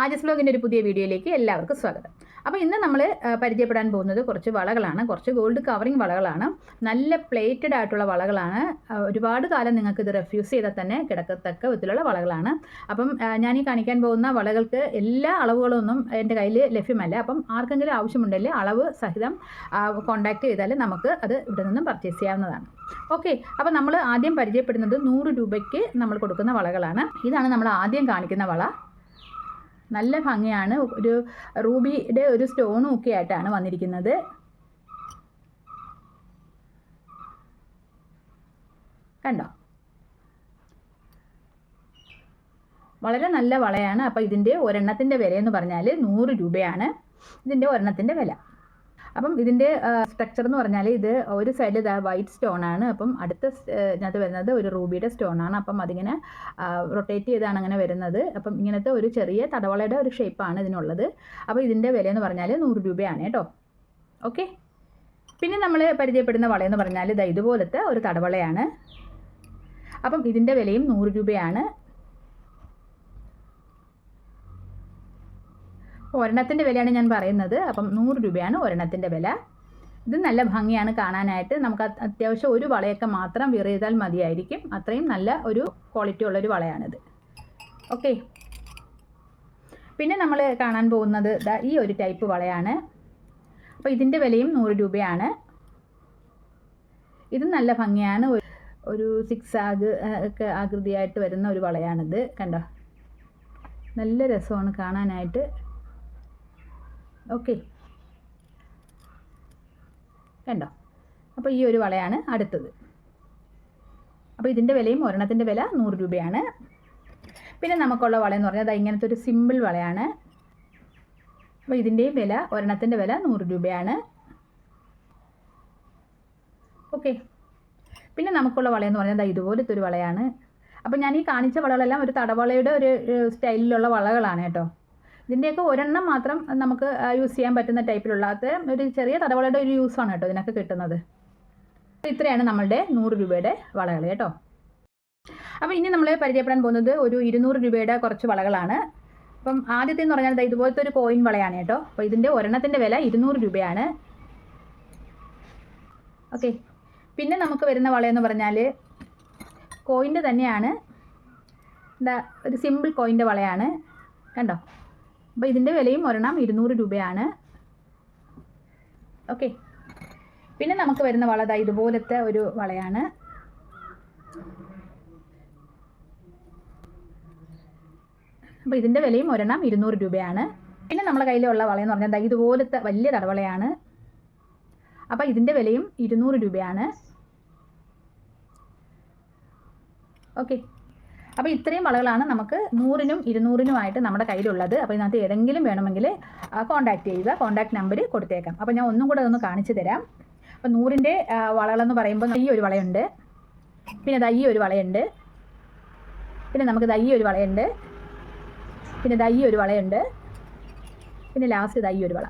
ആജസ് ബ്ലോഗിന്റെ ഒരു പുതിയ വീഡിയോയിലേക്ക് എല്ലാവർക്കും സ്വാഗതം. അപ്പോൾ ഇന്ന് നമ്മൾ പരിചയപ്പെടാൻ പോകുന്നത് കുറച്ച് വളകളാണ്. കുറച്ച് ഗോൾഡ് കവറിങ് വളകളാണ്. നല്ല പ്ലേറ്റഡ് ആയിട്ടുള്ള വളകളാണ്. ഒരുപാട് കാലം നിങ്ങൾക്ക് ഇത് റെഫ്യൂസ് ചെയ്താൽ തന്നെ കിടക്കത്തക്ക വിധത്തിലുള്ള വളകളാണ്. അപ്പം ഞാൻ ഈ കാണിക്കാൻ പോകുന്ന വളകൾക്ക് എല്ലാ അളവുകളൊന്നും എന്റെ കയ്യിൽ ലഭ്യമല്ല. അപ്പം ആർക്കെങ്കിലും ആവശ്യമുണ്ടെങ്കിൽ അളവ് സഹിതം കോൺടാക്ട് ചെയ്താൽ നമുക്ക് അത് ഇവിടെ നിന്നും പർച്ചേസ് ചെയ്യാവുന്നതാണ്. ഓക്കെ അപ്പോൾ നമ്മൾ ആദ്യം പരിചയപ്പെടുന്നത് നൂറ് രൂപയ്ക്ക് നമ്മൾ കൊടുക്കുന്ന വളകളാണ്. ഇതാണ് നമ്മൾ ആദ്യം കാണിക്കുന്ന വള. നല്ല ഭംഗിയാണ്. ഒരു റൂബിയുടെ ഒരു സ്റ്റോണും ഒക്കെ ആയിട്ടാണ് വന്നിരിക്കുന്നത്. കണ്ടോ? വളരെ നല്ല വളയാണ്. അപ്പോൾ ഇതിന്റെ ഒരെണ്ണത്തിന്റെ എന്ന് പറഞ്ഞാൽ നൂറ് രൂപയാണ്. ഇതിന്റെ ഒരെണ്ണത്തിന്റെ വില. അപ്പം ഇതിന്റെ സ്ട്രക്ചർ എന്ന് പറഞ്ഞാൽ ഇത് ഒരു സൈഡിൽ ഇതാ വൈറ്റ് സ്റ്റോൺ ആണ്. അപ്പം അടുത്ത ഇതിനകത്ത് വരുന്നത് ഒരു റൂബിയുടെ സ്റ്റോൺ ആണ്. അപ്പം അതിങ്ങനെ റൊട്ടേറ്റ് ചെയ്താണ് അങ്ങനെ വരുന്നത്. അപ്പം ഇങ്ങനത്തെ ഒരു ചെറിയ തടവളയുടെ ഒരു ഷേപ്പാണ് ഇതിനുള്ളത്. അപ്പോൾ ഇതിന്റെ വില എന്ന് പറഞ്ഞാൽ നൂറ് രൂപയാണ് കേട്ടോ. ഓക്കെ പിന്നെ നമ്മൾ പരിചയപ്പെടുന്ന വളയെന്ന് പറഞ്ഞാൽ ഇതാ ഇതുപോലത്തെ ഒരു തടവളയാണ്. അപ്പം ഇതിന്റെ വിലയും നൂറ് രൂപയാണ്. ഒരെണ്ണത്തിന്റെ വിലയാണ് ഞാൻ പറയുന്നത്. അപ്പം നൂറ് രൂപയാണ് ഒരെണ്ണത്തിന്റെ വില. ഇത് നല്ല ഭംഗിയാണ് കാണാനായിട്ട്. നമുക്ക് അത് അത്യാവശ്യം ഒരു വളയൊക്കെ മാത്രം വിയർ ചെയ്താൽ മതിയായിരിക്കും. അത്രയും നല്ല ഒരു ക്വാളിറ്റി ഉള്ളൊരു വളയാണിത്. ഓക്കെ പിന്നെ നമ്മൾ കാണാൻ പോകുന്നത് ഈ ഒരു ടൈപ്പ് വളയാണ്. അപ്പോൾ ഇതിന്റെ വിലയും നൂറ് രൂപയാണ്. ഇത് നല്ല ഭംഗിയാണ്. ഒരു സിക്സ് ആഗ് ഒക്കെ ആകൃതിയായിട്ട് വരുന്ന ഒരു വളയാണിത്. കണ്ടോ? നല്ല രസമാണ് കാണാനായിട്ട്. ഓക്കെ കണ്ടോ? അപ്പോൾ ഈ ഒരു വളയാണ് അടുത്തത്. അപ്പോൾ ഇതിന്റെ വിലയും ഒരെണ്ണത്തിന്റെ വില നൂറ് രൂപയാണ്. പിന്നെ നമുക്കുള്ള വള എന്ന് പറഞ്ഞാൽ അത് ഇങ്ങനത്തെ ഒരു സിമ്പിൾ വളയാണ്. അപ്പോൾ ഇതിന്റെയും വില ഒരെണ്ണത്തിന്റെ വില നൂറ് രൂപയാണ്. ഓക്കെ പിന്നെ നമുക്കുള്ള വളയെന്ന് പറഞ്ഞാൽ ഇതുപോലത്തെ ഒരു വളയാണ്. അപ്പോൾ ഞാൻ ഈ കാണിച്ച വളകളെല്ലാം ഒരു തടവളയുടെ ഒരു സ്റ്റൈലിലുള്ള വളകളാണ് കേട്ടോ. ഇതിന്റെയൊക്കെ ഒരെണ്ണം മാത്രം നമുക്ക് യൂസ് ചെയ്യാൻ പറ്റുന്ന ടൈപ്പിലുള്ള അത് ഒരു ചെറിയ തടവളയുടെ ഒരു യൂസാണ് കേട്ടോ ഇതിനൊക്കെ കിട്ടുന്നത്. ഇത്രയാണ് നമ്മളുടെ നൂറ് രൂപയുടെ വളകൾ കേട്ടോ. അപ്പോൾ ഇനി നമ്മൾ പരിചയപ്പെടാൻ പോകുന്നത് ഒരു ഇരുന്നൂറ് രൂപയുടെ കുറച്ച് വളകളാണ്. അപ്പം ആദ്യത്തെ എന്ന് പറഞ്ഞാൽ ഇതുപോലത്തെ ഒരു കോയിൻ വളയാണ് കേട്ടോ. അപ്പോൾ ഇതിന്റെ ഒരെണ്ണത്തിന്റെ വില ഇരുന്നൂറ് രൂപയാണ്. ഓക്കെ. പിന്നെ നമുക്ക് വരുന്ന വളയെന്ന് പറഞ്ഞാൽ കോയിന്റെ തന്നെയാണ്. എന്താ ഒരു സിമ്പിൾ കോയിന്റെ വളയാണ്. കണ്ടോ? അപ്പോൾ ഇതിന്റെ വിലയും ഒരെണ്ണം ഇരുന്നൂറ് രൂപയാണ്. ഓക്കെ പിന്നെ നമുക്ക് വരുന്ന വള ദാ ഇതുപോലത്തെ ഒരു വളയാണ്. അപ്പോൾ ഇതിന്റെ വിലയും ഒരെണ്ണം ഇരുന്നൂറ് രൂപയാണ്. പിന്നെ നമ്മുടെ കയ്യിലുള്ള വളയെന്ന് പറഞ്ഞാൽ ദാ ഇതുപോലത്തെ വലിയ തടവളയാണ്. അപ്പോൾ ഇതിന്റെ വിലയും ഇരുന്നൂറ് രൂപയാണ്. ഓക്കെ അപ്പോൾ ഇത്രയും വളകളാണ് നമുക്ക് നൂറിനും ഇരുന്നൂറിനുമായിട്ട് നമ്മുടെ കയ്യിലുള്ളത്. അപ്പോൾ ഇതിനകത്ത് ഏതെങ്കിലും വേണമെങ്കിൽ കോൺടാക്ട് ചെയ്യുക. കോൺടാക്ട് നമ്പർ കൊടുത്തേക്കാം. അപ്പോൾ ഞാൻ ഒന്നും കൂടെ ഒന്ന് കാണിച്ചു തരാം. അപ്പോൾ നൂറിന്റെ വളകളെന്ന് പറയുമ്പോൾ ഈ ഒരു വളയുണ്ട്. പിന്നെ ദൈ ഒരു വളയുണ്ട്. പിന്നെ നമുക്ക് ദൈ ഒരു വളയുണ്ട്. പിന്നെ ദൈ ഒരു വളയുണ്ട്. പിന്നെ ലാസ്റ്റ് ദൈ ഒരു വള.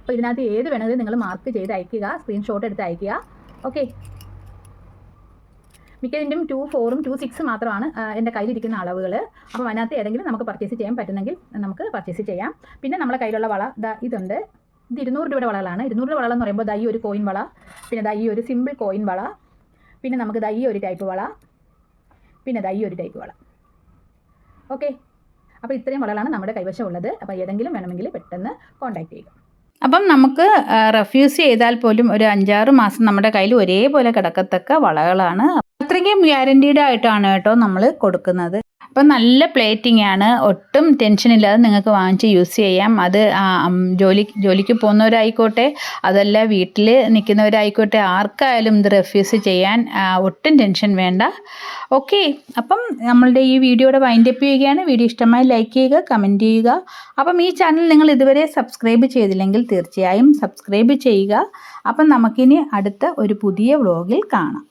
അപ്പോൾ ഇതിനകത്ത് ഏത് വേണമെങ്കിലും നിങ്ങൾ മാർക്ക് ചെയ്ത് അയക്കുക. സ്ക്രീൻഷോട്ട് എടുത്ത് അയക്കുക. ഓക്കെ മിക്കതിന്റെയും ടു ഫോറും ടു സിക്സ് മാത്രമാണ് എന്റെ കയ്യിലിരിക്കുന്ന അളവുകൾ. അപ്പോൾ അതിനകത്ത് ഏതെങ്കിലും നമുക്ക് പർച്ചേസ് ചെയ്യാൻ പറ്റുന്നെങ്കിൽ നമുക്ക് പർച്ചേസ് ചെയ്യാം. പിന്നെ നമ്മളെ കയ്യിലുള്ള വള ദാ ഇതുണ്ട്. ഇത് ഇരുന്നൂറ് രൂപയുടെ വളകളാണ്. ഇരുന്നൂറ് രൂപ വള എന്ന് പറയുമ്പോൾ ദാ ഈ ഒരു കോയിൻ വള പിന്നെ ദാ ഈ ഒരു സിമ്പിൾ കോയിൻ വള പിന്നെ നമുക്ക് ദാ ഈ ഒരു ടൈപ്പ് വള പിന്നെ ദാ ഈ ഒരു ടൈപ്പ് വള. ഓക്കെ അപ്പോൾ ഇത്രയും വളകളാണ് നമ്മുടെ കൈവശം ഉള്ളത്. അപ്പോൾ ഏതെങ്കിലും വേണമെങ്കിൽ പെട്ടെന്ന് കോൺടാക്ട് ചെയ്യുക. അപ്പം നമുക്ക് റെഫ്യൂസ് ചെയ്താൽ പോലും ഒരു അഞ്ചാറ് മാസം നമ്മുടെ കയ്യിൽ ഒരേപോലെ കിടക്കത്തക്ക വളകളാണ്. അത്രയ്ക്കും ഗ്യാരണ്ടീഡ് ആയിട്ടാണ് കേട്ടോ നമ്മൾ കൊടുക്കുന്നത്. അപ്പം നല്ല പ്ലേറ്റിംഗ് ആണ്. ഒട്ടും ടെൻഷൻ ഇല്ലാതെ നിങ്ങൾക്ക് വാങ്ങിച്ച് യൂസ് ചെയ്യാം. അത് ജോലി ജോലിക്ക് പോകുന്നവരായിക്കോട്ടെ അതല്ല വീട്ടിൽ നിൽക്കുന്നവരായിക്കോട്ടെ ആർക്കായാലും ഇത് റെഫ്യൂസ് ചെയ്യാൻ ഒട്ടും ടെൻഷൻ വേണ്ട. ഓക്കെ അപ്പം നമ്മളുടെ ഈ വീഡിയോയുടെ വൈൻഡപ്പ് ചെയ്യുകയാണ്. വീഡിയോ ഇഷ്ടമായി ലൈക്ക് ചെയ്യുക കമന്റ് ചെയ്യുക. അപ്പം ഈ ചാനൽ നിങ്ങൾ ഇതുവരെ സബ്സ്ക്രൈബ് ചെയ്തില്ലെങ്കിൽ തീർച്ചയായും സബ്സ്ക്രൈബ് ചെയ്യുക. അപ്പം നമുക്കിനി അടുത്ത ഒരു പുതിയ വ്ളോഗിൽ കാണാം.